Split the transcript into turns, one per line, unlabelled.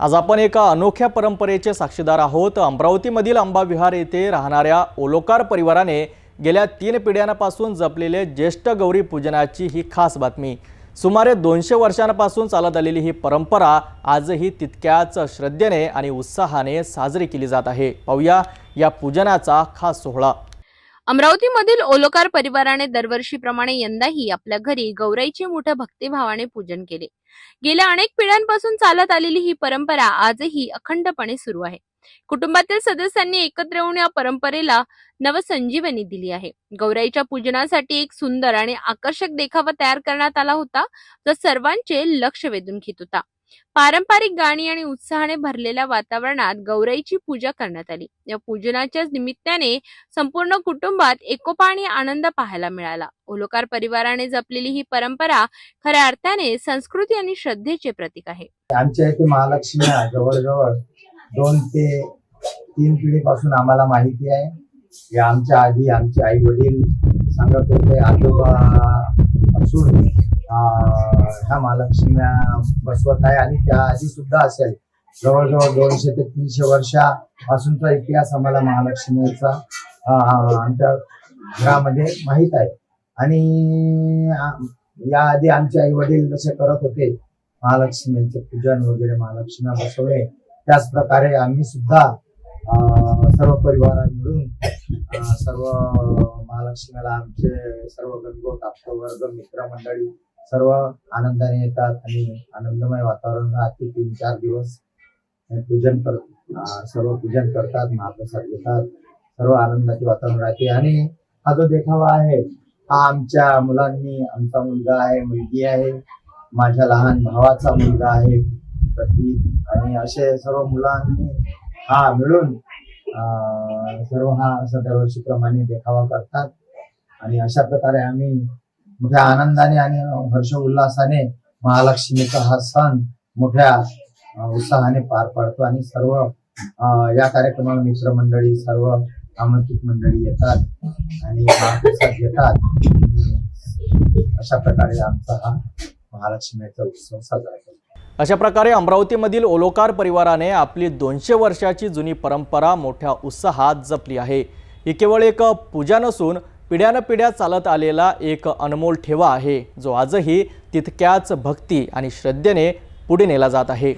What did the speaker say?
आज आपण एका अनोख्या परंपरेचे साक्षीदार आहोत. अमरावतीमधील अंबाविहार येथे राहणाऱ्या ओलोकार परिवाराने गेल्या तीन पिढ्यांपासून जपलेले ज्येष्ठ गौरी पूजनाची ही खास बातमी. सुमारे दोनशे वर्षांपासून चालत आलेली ही परंपरा आजही तितक्याच श्रद्धेने आणि उत्साहाने साजरी केली जात आहे. पाहूया या पूजनाचा खास सोहळा.
अमरावतीमधील ओलोकार परिवाराने दरवर्षीप्रमाणे यंदाही आपल्या घरी गौराईचे मोठ्या भक्तिभावाने पूजन केले. गेल्या अनेक पिढ्यांपासून चालत आलेली ही परंपरा आजही अखंडपणे सुरू आहे. कुटुंबातील सदस्यांनी एकत्र येऊन या परंपरेला नवसंजीवनी दिली आहे. गौराईच्या पूजनासाठी एक सुंदर आणि आकर्षक देखावा तयार करण्यात आला होता जो सर्वांचे लक्ष वेधून घेत होता. पारंपरिक गाणी आणि उत्साहाने भरलेल्या वातावरणात गौराईची पूजा करण्यात आली. या पूजनाच्या निमित्ताने संपूर्ण कुटुंबात एकोपा आणि आनंद पाहायला मिळाला. ओलोकार परिवाराने जपलेली ही परंपरा खऱ्या अर्थाने संस्कृती आणि श्रद्धेचे प्रतीक आहे.
आमच्या इथे महालक्ष्मी जवळजवळ दोन ते तीन पिढीपासून आम्हाला माहिती आहे. या आमच्या आधी आमचे आई वडील सांगत होते आजोबा असून ह्या महालक्ष्मी बसवत आहे आणि त्या आधी सुद्धा असेल. जवळजवळ दोनशे ते तीनशे वर्षापासूनचा इतिहास आम्हाला महालक्ष्मीचा आमच्या घरामध्ये माहीत आहे. आणि या आधी आमचे आई वडील जसे करत होते महालक्ष्मीचे पूजन वगैरे महालक्ष्मी बसवणे त्याच प्रकारे आम्ही सुद्धा सर्व परिवार मिळून सर्व महालक्ष्मीला आमचे सर्व गणगोत वर्ग मित्रमंडळी सर्व आनंदाने येतात आणि आनंदमय वातावरण राहते. तीन चार दिवस पूजन कर सर्व पूजन करतात महाप्रसाद घेतात. सर्व आनंदाचे वातावरण राहते. आणि हा जो देखावा आहे हा आमच्या मुलांनी आमचा मुलगा आहे मुलगी आहे माझ्या लहान भावाचा मुलगा आहे प्रतीक आणि असे सर्व मुलांनी हा मिळून सर्व हा असं दरवर्षीप्रमाणे देखावा करतात. आणि अशा प्रकारे आम्ही मोठ्या आनंदाने आणि हर्ष उल्हासाने महालक्ष्मीचा हा सण मोठ्या उत्साहाने पार पाडतो आणि सर्व या कार्यक्रमाला मित्रमंडळी सर्व आमंत्रित मंडळी येतात आणि घेतात. आणि अशा प्रकारे आमचा हा महालक्ष्मीचा उत्सव साजरा करतो.
अशा प्रकारे अमरावतीमधील ओलोकार परिवाराने आपली दोनशे वर्षाची जुनी परंपरा मोठ्या उत्साहात जपली आहे. ही केवळ एक पूजा नसून पिढ्यानपिढ्या चालत आलेला एक अनमोल ठेवा आहे जो आजही तितक्याच भक्ती आणि श्रद्धेने पुढे नेला जात आहे.